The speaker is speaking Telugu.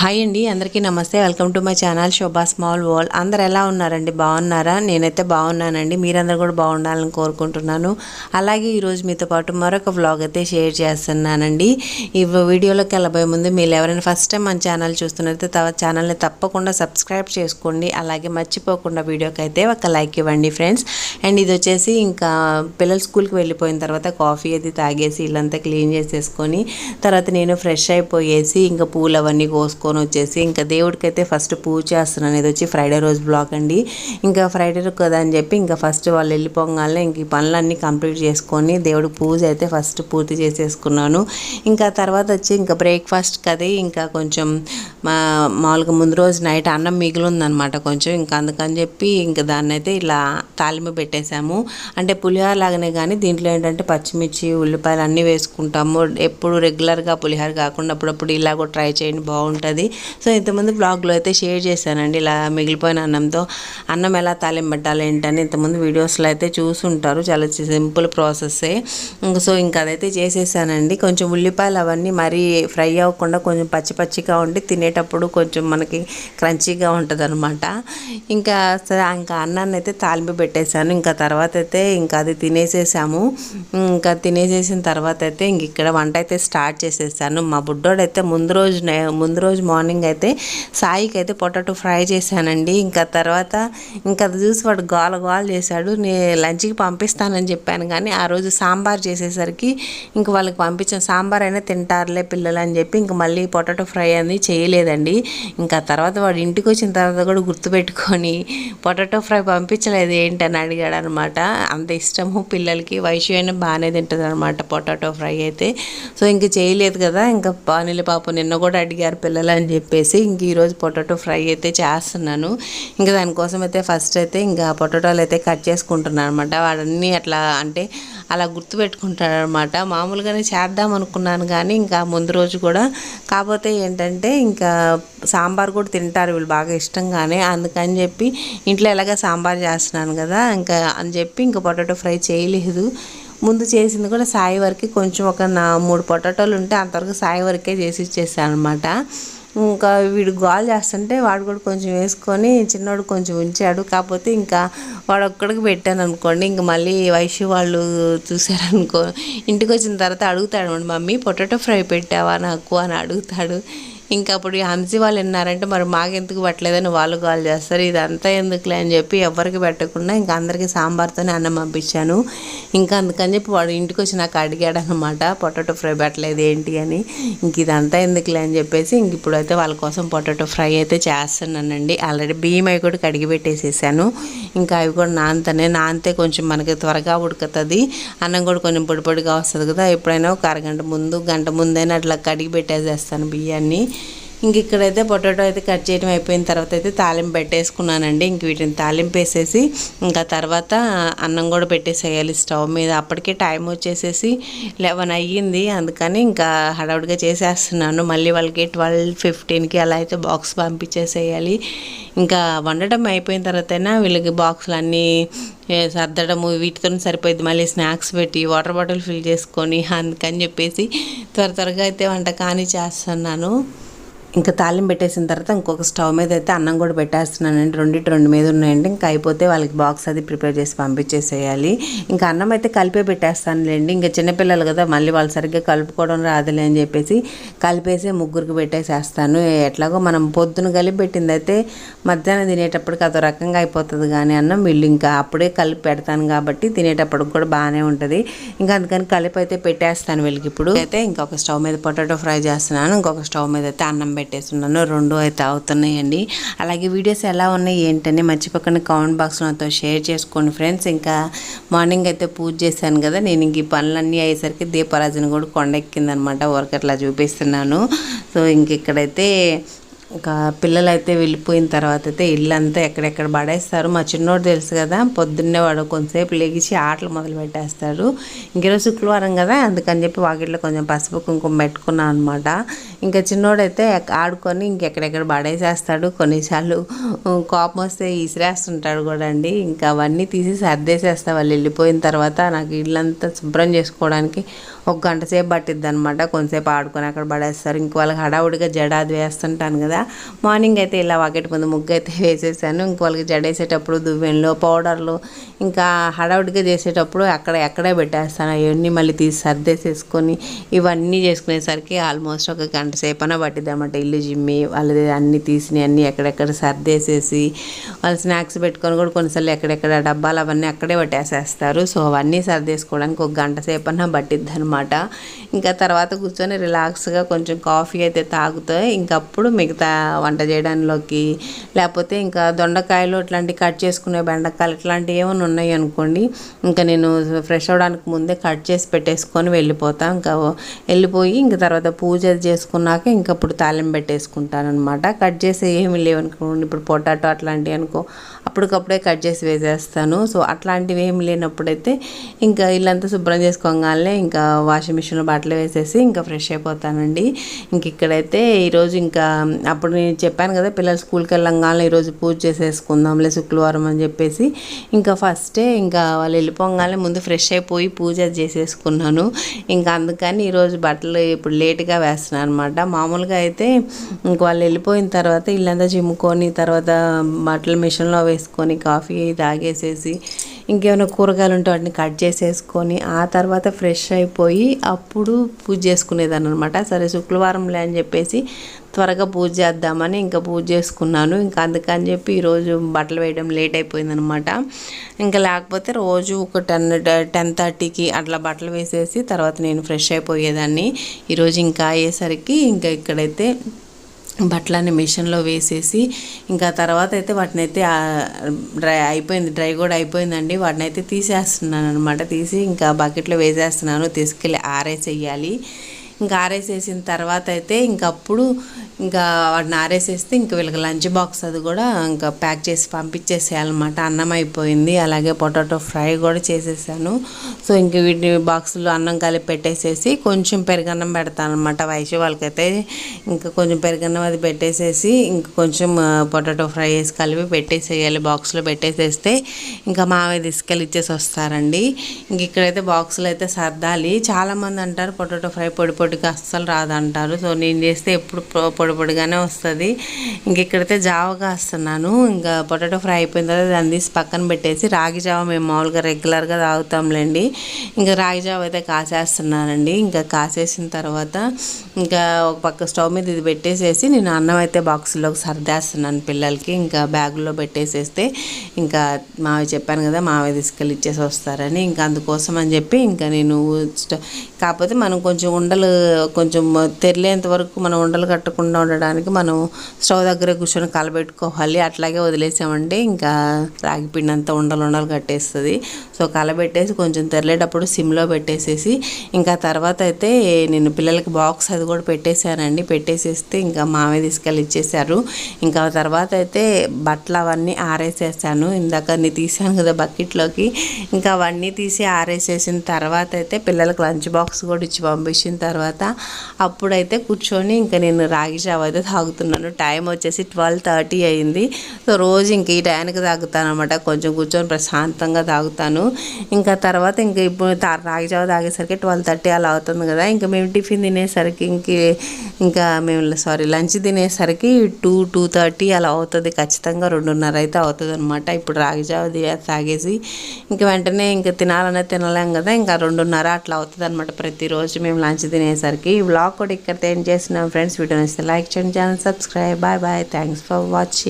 హాయ్ అండి అందరికీ నమస్తే. Welcome to my channel Shobha small world అందరు ఎలా ఉన్నారండి? బాగున్నారా? నేనైతే బాగున్నానండి. మీరందరూ కూడా బాగుండాలని కోరుకుంటున్నాను. అలాగే ఈరోజు మీతో పాటు మరొక వ్లాగ్ అయితే షేర్ చేస్తున్నానండి. ఈ వీడియోలోకి వెళ్ళబోయే ముందు మీరు ఎవరైనా ఫస్ట్ టైం మన ఛానల్ చూస్తున్నట్లయితే తర్వాత ఛానల్ని తప్పకుండా సబ్స్క్రైబ్ చేసుకోండి. అలాగే మర్చిపోకుండా వీడియోకి అయితే ఒక లైక్ ఇవ్వండి ఫ్రెండ్స్ అండ్ ఇది వచ్చేసి ఇంకా పిల్లలు స్కూల్కి వెళ్ళిపోయిన తర్వాత కాఫీ అది తాగేసి ఇల్లంతా క్లీన్ చేసేసుకొని తర్వాత నేను ఫ్రెష్ అయిపోయేసి ఇంకా పూలు అవన్నీ కోసుకొని వచ్చేసి ఇంకా దేవుడికైతే ఫస్ట్ పూజ చేస్తున్నాను. ఇది వచ్చి ఫ్రైడే రోజు బ్లాక్ అండి. ఇంకా ఫ్రైడే కదా అని చెప్పి ఇంకా ఫస్ట్ వాళ్ళు వెళ్ళిపోగానే ఇంక ఈ పనులన్నీ కంప్లీట్ చేసుకొని దేవుడికి పూజ అయితే ఫస్ట్ పూర్తి చేసేసుకున్నాను. ఇంకా తర్వాత వచ్చి ఇంకా బ్రేక్ఫాస్ట్ కది ఇంకా కొంచెం మా మామూలుగా ముందు రోజు నైట్ అన్నం మిగిలిందనమాట కొంచెం. ఇంకా అందుకని చెప్పి ఇంకా దాన్ని అయితే ఇలా తాలింపు పెట్టేశాము. అంటే పులిహోర లాగానే కానీ దీంట్లో ఏంటంటే పచ్చిమిర్చి ఉల్లిపాయలు అన్నీ వేసుకుంటాము. ఎప్పుడు రెగ్యులర్గా పులిహోర కాకుండా అప్పుడప్పుడు ఇలా కూడా ట్రై చేయండి బాగుంటుంది. సో ఇంతకుముందు బ్లాగ్లో అయితే షేర్ చేశానండి ఇలా మిగిలిపోయిన అన్నంతో. అన్నం ఎలా తాలింపు పెట్టాలి ఏంటని ఇంతకుముందు వీడియోస్లో అయితే చూసుంటారు. చాలా సింపుల్ ప్రాసెస్సే సో ఇంకా అదైతే చేసేసానండి. కొంచెం ఉల్లిపాయలు అవన్నీ మరీ ఫ్రై అవ్వకుండా కొంచెం పచ్చి పచ్చిగా ఉండి తినేటప్పుడు కొంచెం మనకి క్రంచీగా ఉంటుంది అనమాట ఇంకా సరే ఇంకా అన్నాన్ని అయితే తాలింపు పెట్టేశాను. ఇంకా తర్వాత అయితే ఇంకా అది తినేసేసాము. ఇంకా తినేసేసిన తర్వాత అయితే ఇంక ఇక్కడ వంట అయితే స్టార్ట్ చేసేసాను. మా బుడ్డోడైతే ముందు రోజు ముందు రోజు మార్నింగ్ అయితే సాయికి అయితే పొటాటో ఫ్రై చేశానండి. ఇంకా తర్వాత ఇంకా అది చూసి వాడు గోల గోల చేశాడు. నేను లంచ్కి పంపిస్తానని చెప్పాను కానీ ఆ రోజు సాంబార్ చేసేసరికి ఇంక వాళ్ళకి పంపించాను సాంబార్ అయినా తింటారులే పిల్లలు అని చెప్పి ఇంక మళ్ళీ పొటాటో ఫ్రై అనేది చేయలేదండి. ఇంకా తర్వాత వాడు ఇంటికి వచ్చిన తర్వాత కూడా గుర్తుపెట్టుకొని పొటాటో ఫ్రై పంపించలేదు ఏంటని అడిగాడు అనమాట అంత ఇష్టము పిల్లలకి వయసు అయినా బాగానే తింటుంది అనమాట పొటాటో ఫ్రై అయితే. సో ఇంక చేయలేదు కదా ఇంకా పానీల పాప నిన్న కూడా అడిగారు పిల్లలు అని చెప్పేసి ఇంక ఈరోజు పొటాటో ఫ్రై అయితే చేస్తున్నాను. ఇంకా దానికోసం అయితే ఫస్ట్ అయితే ఇంకా పొటాటోలు అయితే కట్ చేసుకుంటున్నాను అనమాట వాడన్నీ అట్లా అంటే అలా గుర్తుపెట్టుకుంటాడు అనమాట మామూలుగానే చేద్దాం అనుకున్నాను కానీ ఇంకా ముందు రోజు కూడా. కాకపోతే ఏంటంటే ఇంకా సాంబార్ కూడా తింటారు వీళ్ళు బాగా ఇష్టంగానే. అందుకని చెప్పి ఇంట్లో ఎలాగ సాంబార్ చేస్తున్నాను కదా ఇంకా అని చెప్పి ఇంకా పొటాటో ఫ్రై చేయలేదు. ముందు చేసింది కూడా సాయి వరకు కొంచెం ఒక నా మూడు పొటాటోలు ఉంటే అంతవరకు సాయి వరకే చేసి ఇచ్చేసాను అనమాట ఇంకా వీడు గోల్ చేస్తుంటే వాడు కూడా కొంచెం వేసుకొని చిన్నోడు కొంచెం ఉంచాడు. కాకపోతే ఇంకా వాడు ఒక్కడికి పెట్టాను అనుకోండి ఇంకా మళ్ళీ వైశ్య వాళ్ళు చూశారనుకో ఇంటికి వచ్చిన తర్వాత అడుగుతాడు మమ్మీ పొటాటో ఫ్రై పెట్టావా నాకు? అని అడుగుతాడు. ఇంకా అప్పుడు హంసీ హంసి వాళ్ళు విన్నారంటే మరి మాకెందుకు పట్టలేదని వాళ్ళు కాల్ చేస్తారు. ఇదంతా ఎందుకులే అని చెప్పి ఎవరికి పెట్టకుండా ఇంకా అందరికీ సాంబార్తోనే అన్నం పంపించాను. ఇంకా అందుకని చెప్పి వాడు ఇంటికి వచ్చి నాకు అడిగాడు అనమాట పొటాటో ఫ్రై పెట్టలేదు ఏంటి అని? ఇంక ఇదంతా ఎందుకులే అని చెప్పేసి ఇంక ఇప్పుడైతే వాళ్ళ కోసం పొటాటో ఫ్రై అయితే చేస్తున్నానండి. ఆల్రెడీ బియ్యం అవి కూడా కడిగి పెట్టేసేసాను. ఇంకా అవి కూడా నానతనే నానితే కొంచెం మనకి త్వరగా ఉడుకుతుంది. అన్నం కూడా కొంచెం పొడి పొడిగా వస్తుంది కదా ఎప్పుడైనా ఒక అరగంట ముందు గంట ముందైనా అట్లా కడిగి పెట్టేసేస్తాను బియ్యాన్ని. ఇంక ఇక్కడైతే పొటాటో అయితే కట్ చేయడం అయిపోయిన తర్వాత అయితే తాలింపు పెట్టేసుకున్నానండి. ఇంక వీటిని తాలింపు వేసేసి ఇంకా తర్వాత అన్నం కూడా పెట్టేసేయాలి స్టవ్ మీద. అప్పటికే టైం వచ్చేసేసి లెవెన్ అయ్యింది. అందుకని ఇంకా హడావుడిగా చేసేస్తున్నాను. మళ్ళీ వాళ్ళకి ట్వెల్వ్ ఫిఫ్టీన్కి అలా అయితే బాక్స్ పంపించేసేయాలి. ఇంకా వండటం అయిపోయిన తర్వాతైనా వీళ్ళకి బాక్సులు అన్నీ సర్దడము వీటితో సరిపోయింది మళ్ళీ స్నాక్స్ పెట్టి వాటర్ బాటిల్ ఫిల్ చేసుకొని అందుకని చెప్పేసి త్వర త్వరగా అయితే వంట కానీ చేస్తున్నాను. ఇంకా తాళం పెట్టేసిన తర్వాత ఇంకొక స్టవ్ మీద అయితే అన్నం కూడా పెట్టేస్తున్నానండి. రెండింటి రెండు మీద ఉన్నాయండి. ఇంకా అయిపోతే వాళ్ళకి బాక్స్ అది ప్రిపేర్ చేసి పంపించేసేయాలి. ఇంకా అన్నం అయితే కలిపే పెట్టేస్తానులేండి. ఇంకా చిన్నపిల్లలు కదా మళ్ళీ వాళ్ళు సరిగ్గా కలుపుకోవడం రాదులే అని చెప్పేసి కలిపేసి ముగ్గురికి పెట్టేసేస్తాను. ఎట్లాగో మనం పొద్దున కలిపి పెట్టింది అయితే మధ్యాహ్నం తినేటప్పటికి అదో రకంగా అయిపోతుంది కానీ అన్నం వీళ్ళు ఇంకా అప్పుడే కలిపి పెడతాను కాబట్టి తినేటప్పటికి కూడా బాగానే ఉంటుంది. ఇంకా అందుకని కలిపి అయితే పెట్టేస్తాను వీళ్ళకి ఇప్పుడు. అయితే ఇంకొక స్టవ్ మీద పొటాటో ఫ్రై చేస్తున్నాను. ఇంకొక స్టవ్ మీద అయితే అన్నం పెట్టేస్తున్నాను. రెండు అయితే అవుతున్నాయండి అలాగే వీడియోస్ ఎలా ఉన్నాయి ఏంటని మర్చిపోకుండా. కామెంట్ బాక్స్ నాతో షేర్ చేసుకోండి ఫ్రెండ్స్. ఇంకా మార్నింగ్ అయితే పూజ చేశాను కదా. నేను ఇంక ఈ పనులన్నీ అయ్యేసరికి దీపారాజన కూడా కొండెక్కిందనమాట వర్క్ అట్లా చూపిస్తున్నాను. సో ఇంక ఇక్కడైతే ఇంకా పిల్లలైతే వెళ్ళిపోయిన తర్వాత అయితే ఇల్లంతా ఎక్కడెక్కడ పడేస్తారు. మా చిన్నోడు తెలుసు కదా పొద్దున్నే వాడు కొంతసేపు లేగిచి ఆటలు మొదలు పెట్టేస్తాడు. ఇంకేరోజు శుక్రవారం కదా అందుకని చెప్పి వాకిట్లో కొంచెం పసుపు కుంకుమ పెట్టుకున్నాను అనమాట ఇంకా చిన్నోడైతే ఆడుకొని ఇంకెక్కడెక్కడ పడేసేస్తాడు. కొన్నిసార్లు కోపం వస్తే ఇసిరేస్తుంటాడు కూడా అండి. ఇంకా అవన్నీ తీసి సర్దేసేస్తా వాళ్ళు వెళ్ళిపోయిన తర్వాత నాకు ఇల్లంతా శుభ్రం చేసుకోవడానికి ఒక గంట సేపు పట్టిద్ది అనమాట కొంతసేపు ఆడుకొని అక్కడ పడేస్తారు. ఇంక వాళ్ళకి హడావుడిగా జడ అది వేస్తుంటాను కదా. మార్నింగ్ అయితే ఇలా వాకెట్ ముందు ముగ్గు అయితే వేసేసాను. ఇంక వాళ్ళకి జడ వేసేటప్పుడు దువ్వెనలు పౌడర్లు ఇంకా హడావుడిగా చేసేటప్పుడు అక్కడ ఎక్కడే పెట్టేస్తాను. అవన్నీ మళ్ళీ తీసి సర్దేసేసుకొని ఇవన్నీ చేసుకునేసరికి ఆల్మోస్ట్ ఒక గంట సేపు పట్టిద్ది అనమాట ఇల్లు జిమ్మి వాళ్ళది అన్నీ తీసినవి అన్నీ ఎక్కడెక్కడ సర్దేసేసి వాళ్ళు స్నాక్స్ పెట్టుకొని కూడా కొన్నిసార్లు ఎక్కడెక్కడ డబ్బాలు అవన్నీ అక్కడే పట్టేసేస్తారు. సో అవన్నీ సర్దేసుకోవడానికి ఒక గంట సేపు పట్టిద్ది అనమాట ఇంకా తర్వాత కూర్చొని రిలాక్స్గా కొంచెం కాఫీ అయితే తాగుతాయి ఇంకప్పుడు మిగతా వంట చేయడానిలోకి లేకపోతే ఇంకా దొండకాయలు ఇట్లాంటివి కట్ చేసుకునే బెండకాయలు ఇట్లాంటివి ఏమైనా ఉన్నాయి అనుకోండి ఇంకా నేను ఫ్రెష్ అవ్వడానికి ముందే కట్ చేసి పెట్టేసుకొని వెళ్ళిపోతాను ఇంకా వెళ్ళిపోయి ఇంకా తర్వాత పూజ చేసుకున్నాక ఇంకా ఇప్పుడు తాలింపు పెట్టేసుకుంటాను అనమాట కట్ చేసి ఏమి లేవు అనుకోండి. ఇప్పుడు పొటాటో అట్లాంటివి అనుకో అప్పటికప్పుడే కట్ చేసి వేసేస్తాను. సో అట్లాంటివి ఏమి లేనప్పుడైతే ఇంకా ఇల్లంతా శుభ్రం చేసుకోగానే ఇంకా వాషింగ్ మిషన్లో బట్టలు వేసేసి ఇంకా ఫ్రెష్ అయిపోతానండి. ఇంక ఇక్కడైతే ఈరోజు ఇంకా అప్పుడు నేను చెప్పాను కదా పిల్లలు స్కూల్కి వెళ్ళంగానే ఈరోజు పూజ చేసేసుకుందాంలే శుక్రవారం అని చెప్పేసి. ఇంకా ఫస్టే ఇంకా వాళ్ళు వెళ్ళిపోగానే ముందు ఫ్రెష్ అయిపోయి పూజ చేసేసుకున్నాను. ఇంకా అందుకని ఈరోజు బట్టలు ఇప్పుడు లేట్గా వేస్తున్నాను అనమాట మామూలుగా అయితే ఇంక వాళ్ళు వెళ్ళిపోయిన తర్వాత ఇల్లంతా చిమ్ముకొని తర్వాత బట్టలు మిషన్లో వేసుకొని కాఫీ తాగేసేసి ఇంకేమైనా కూరగాయలు ఉంటే వాటిని కట్ చేసేసుకొని ఆ తర్వాత ఫ్రెష్ అయిపోయి అప్పుడు పూజ చేసుకునేదాన్ని అనమాట సరే శుక్రవారంలే అని చెప్పేసి త్వరగా పూజ చేద్దామని ఇంకా పూజ చేసుకున్నాను. ఇంకా అందుకని చెప్పి ఈరోజు బట్టలు వేయడం లేట్ అయిపోయిందనమాట ఇంకా లేకపోతే రోజు ఒక టెన్ టెన్ థర్టీకి అట్లా బట్టలు వేసేసి తర్వాత నేను ఫ్రెష్ అయిపోయేదాన్ని. ఈరోజు ఇంకా అయ్యేసరికి ఇంకా ఇక్కడైతే బట్టలన్నీ మిషన్లో వేసేసి ఇంకా తర్వాత అయితే వాటిని అయితే డ్రై అయిపోయింది డ్రై కూడా అయిపోయిందండి. వాటిని అయితే తీసేస్తున్నాను అనమాట తీసి ఇంకా బకెట్లో వేసేస్తున్నాను. తీసుకెళ్ళి ఆరేసేయాలి. ఇంకా ఆరేసేసిన తర్వాత అయితే ఇంకప్పుడు ఇంకా వాటిని ఆరేసేస్తే ఇంక వీళ్ళకి లంచ్ బాక్స్ అది కూడా ఇంకా ప్యాక్ చేసి పంపించేసేయాలన్నమాట. అన్నం అయిపోయింది. అలాగే పొటాటో ఫ్రై కూడా చేసేసాను. సో ఇంక వీటిని బాక్సులు అన్నం కలిపి పెట్టేసేసి కొంచెం పెరుగన్నం పెడతాను అనమాట వయసు వాళ్ళకైతే ఇంకా కొంచెం పెరుగన్నం అది పెట్టేసేసి ఇంకా కొంచెం పొటాటో ఫ్రై వేసి కలిపి పెట్టేసేయాలి. బాక్స్లో పెట్టేసేస్తే ఇంకా మావే తీసుకెళ్ళి ఇచ్చేసి వస్తారండి. ఇంక ఇక్కడైతే బాక్సులు అయితే సర్దాలి. చాలామంది అంటారు పొటాటో ఫ్రై పొడి పొడిగా అస్సలు రాదంటారు. సో నేను చేస్తే ఎప్పుడు పొడి పొడిగానే వస్తుంది. ఇంక ఇక్కడైతే జావ కాస్తున్నాను. ఇంకా పొటాటో ఫ్రై అయిపోయిన తర్వాత దాన్ని తీసి పక్కన పెట్టేసి రాగి జావ మేము మామూలుగా రెగ్యులర్గా తాగుతాంలేండి. ఇంకా రాగి జావ అయితే కాసేస్తున్నానండి. ఇంకా కాసేసిన తర్వాత ఇంకా ఒక పక్క స్టవ్ మీద ఇది పెట్టేసేసి నేను అన్నం అయితే బాక్స్లోకి సర్దేస్తున్నాను పిల్లలకి. ఇంకా బ్యాగులో పెట్టేసేస్తే ఇంకా మావి చెప్పాను కదా మావి తీసుకెళ్ళి ఇచ్చేసి వస్తారని. ఇంకా అందుకోసం అని చెప్పి ఇంకా నేను కాకపోతే మనం కొంచెం ఉండలు కొంచెం తెరిలేంత వరకు మనం ఉండలు కట్టకుండా ఉండడానికి మనం స్టవ్ దగ్గర కూర్చొని కలబెట్టుకోవాలి. అట్లాగే వదిలేసామంటే ఇంకా రాగి పిండి అంతా ఉండలు ఉండలు కట్టేస్తుంది. సో కలబెట్టేసి కొంచెం తెరలేటప్పుడు సిమ్లో పెట్టేసేసి ఇంకా తర్వాత అయితే నేను పిల్లలకి బాక్స్ అది కూడా పెట్టేశానండి. పెట్టేసేస్తే ఇంకా మామే తీసుకెళ్ళి ఇచ్చేసారు ఇంకా తర్వాత అయితే బట్టలు అవన్నీ ఆరేసేసాను. ఇందాక అన్ని తీసాను కదా బకెట్లోకి. ఇంకా అవన్నీ తీసి ఆరేసేసిన తర్వాత అయితే పిల్లలకు లంచ్ బాక్స్ కూడా ఇచ్చి పంపించిన తర్వాత తర్వాత అప్పుడైతే కూర్చొని ఇంకా నేను రాగి జావ అయితే తాగుతున్నాను. టైం వచ్చేసి ట్వెల్వ్ థర్టీ అయింది. సో రోజు ఇంక ఈ టైంకి తాగుతాను అనమాట కొంచెం కూర్చొని ప్రశాంతంగా తాగుతాను. ఇంకా తర్వాత ఇంకా ఇప్పుడు రాగి జావ తాగేసరికి ట్వెల్వ్ థర్టీ అలా అవుతుంది కదా. ఇంకా మేము టిఫిన్ తినేసరికి ఇంక ఇంకా మేము సారీ లంచ్ తినేసరికి టూ టూ థర్టీ అలా అవుతుంది. ఖచ్చితంగా రెండున్నర అయితే అవుతుంది అనమాట ఇప్పుడు రాగి జావ తాగేసి ఇంక వెంటనే ఇంకా తినాలనే తినలేం కదా. ఇంకా రెండున్నర అట్లా అవుతుంది అనమాట ప్రతిరోజు మేము లంచ్ తినేసి తినేసరికి ఈ వ్లాగ్ కూడా ఇక్కడ ఏం చేస్తున్నాం. ఫ్రెండ్స్ వీడియో నచ్చితే లైక్ చేయండి channel subscribe bye bye thanks for watching